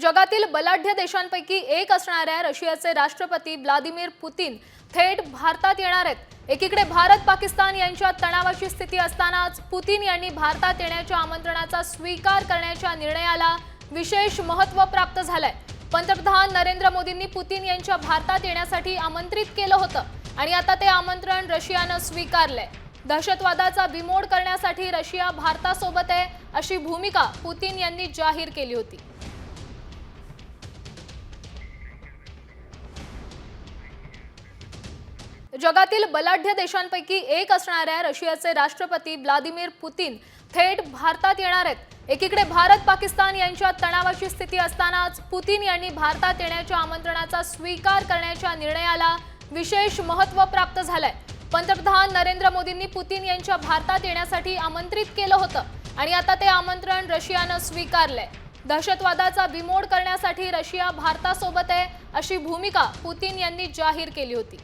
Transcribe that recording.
जगातील बलाढ्य देशांपैकी एक असणाऱ्या रशियाचे राष्ट्रपती व्लादिमीर पुतीन थेट भारतात येणार आहेत. एकीकडे भारत पाकिस्तान यांच्यात तणावाची स्थिती असतानाच पुतीन यांनी भारतात येण्याच्या आमंत्रणाचा स्वीकार करण्याच्या निर्णयाला विशेष महत्त्व प्राप्त झालंय. पंतप्रधान नरेंद्र मोदींनी पुतीन यांच्या भारतात येण्यासाठी आमंत्रित केलं होतं आणि आता ते आमंत्रण रशियानं स्वीकारलंय. दहशतवादाचा बिमोड करण्यासाठी रशिया भारतासोबत आहे अशी भूमिका पुतीन यांनी जाहीर केली होती. जगातील बलाढ्य देशांपैकी एक असणाऱ्या रशियाचे राष्ट्रपती व्लादिमीर पुतीन थेट भारतात येणार आहेत. एकीकडे भारत पाकिस्तान यांच्या तणावाची स्थिती असतानाच पुतीन यांनी भारतात येण्याच्या आमंत्रणाचा स्वीकार करण्याच्या निर्णयाला विशेष महत्त्व प्राप्त झालंय. पंतप्रधान नरेंद्र मोदींनी पुतीन यांच्या भारतात येण्यासाठी आमंत्रित केलं होतं आणि आता ते आमंत्रण रशियानं स्वीकारलंय. दहशतवादाचा बिमोड करण्यासाठी रशिया भारतासोबत आहे अशी भूमिका पुतीन यांनी जाहीर केली होती.